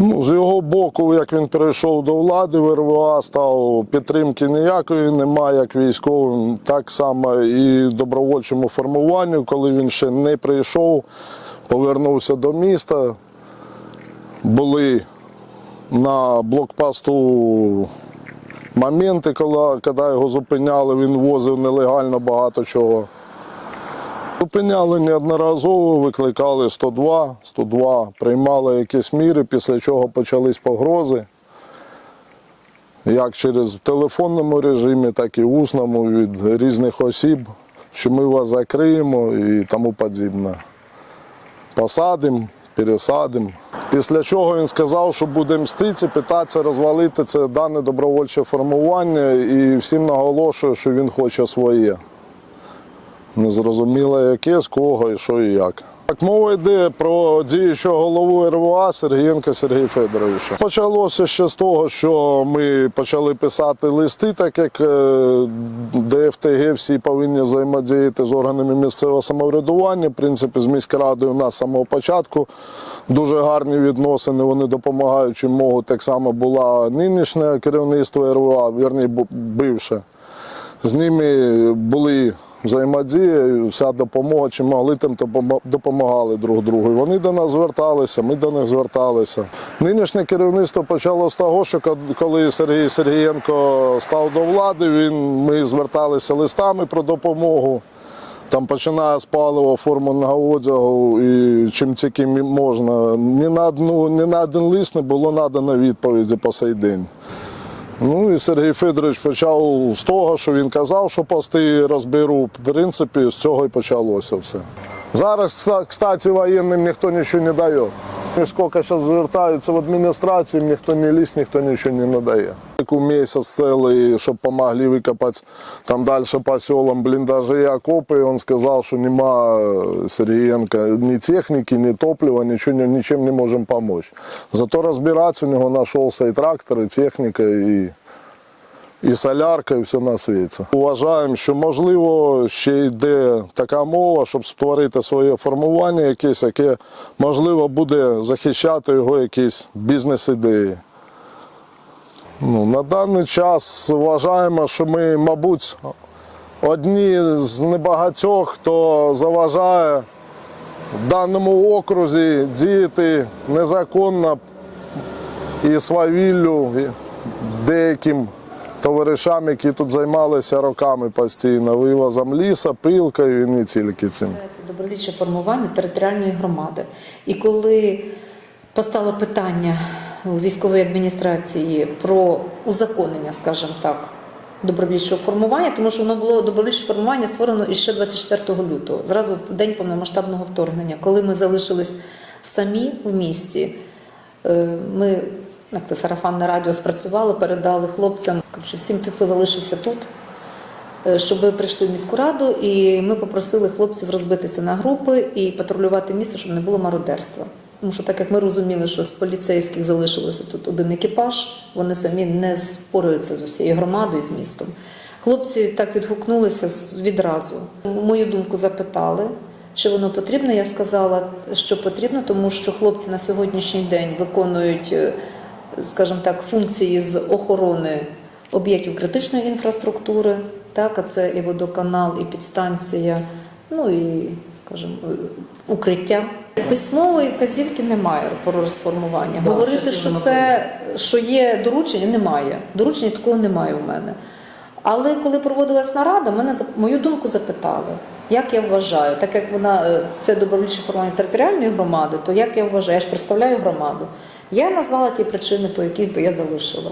Ну, з його боку, як він перейшов до влади в став підтримки ніякої немає, як військовим, так само і добровольчому формуванню, коли він ще не прийшов, повернувся до міста. Були на блокпосту моменти, коли, коли його зупиняли, він возив нелегально багато чого. Зупиняли неодноразово, викликали 102, 102, приймали якісь міри, після чого почались погрози. Як через телефонному режимі, так і усному від різних осіб, що ми вас закриємо і тому подібне. Посадимо, пересадимо. Після чого він сказав, що буде мститися, питатися розвалити це дане добровольче формування і всім наголошує, що він хоче своє. Незрозуміло яке, з кого і що і як. Так, мова йде про діючого голову РВА Сергієнка Сергія Федоровича. Почалося ще з того, що ми почали писати листи, так як е, ДФТГ всі повинні взаємодіяти з органами місцевого самоврядування. В принципі, з міськрадою у нас з самого початку дуже гарні відносини. Вони допомагають чим можуть. Так само була нинішнє керівництво РВА, вірні, бивше. З ними були взаємодія, вся допомога, чи могли допомо- допомагали друг другу. Вони до нас зверталися, ми до них зверталися. Нинішнє керівництво почало з того, що коли Сергій Сергієнко став до влади, він, ми зверталися листами про допомогу. Там починає з палива, формульного одягу і чим тільки можна. Ні на, одну, ні на один лист не було надано відповіді по сей день. Ну і Сергій Федорович почав з того, що він казав, що пости розберу. В принципі, з цього і почалося все. Зараз, кстати, воєнним ніхто нічого не дає. І Скільки зараз звертаються в адміністрацію, ніхто не ліс, ніхто нічого не надає. Таку місяць цілий, щоб допомогли викопати там далі по селам бліндажі і окопи. Він сказав, що нема е, Сергієнка ні техніки, ні топлива, нічого, нічим не можемо допомогти. Зато розбиратися у нього знайшовся і трактор, і техніка, і і солярка, і все на світі. Вважаємо, що можливо ще йде така мова, щоб створити своє формування, якесь, яке можливо буде захищати його якісь бізнес-ідеї. Ну, на даний час вважаємо, що ми, мабуть, одні з небагатьох, хто заважає в даному окрузі діяти незаконно і свавіллю деяким товаришам, які тут займалися роками постійно, вивозом ліса, пилкою і не тільки цим. Це добровільче формування територіальної громади. І коли постало питання у військової адміністрації про узаконення, скажімо так, добровільчого формування, тому що воно було добровільче формування створено іще 24 лютого, зразу в день повномасштабного вторгнення, коли ми залишились самі в місті. Е, Ми як то сарафанне радіо спрацювало, передали хлопцям, коротше, всім тим, хто залишився тут, е, щоб прийшли в міську раду, і ми попросили хлопців розбитися на групи і патрулювати місто, щоб не було мародерства. Тому що так як ми розуміли, що з поліцейських залишилося тут один екіпаж, вони самі не спорюються з усією громадою і з містом. Хлопці так відгукнулися відразу. Мою думку запитали, чи воно потрібно. Я сказала, що потрібно, тому що хлопці на сьогоднішній день виконують, е, скажімо так, функції з охорони об'єктів критичної інфраструктури. Так, а це і водоканал, і підстанція, ну і, скажімо, е, укриття. Письмової вказівки немає про розформування. Говорити, що це що є доручення, немає. Доручення такого немає у мене. Але коли проводилась нарада, мене мою думку запитали, як я вважаю, так як вона е, це добровільче формування територіальної громади, то як я вважаю, я ж представляю громаду. Я назвала ті причини, по яких би я залишила.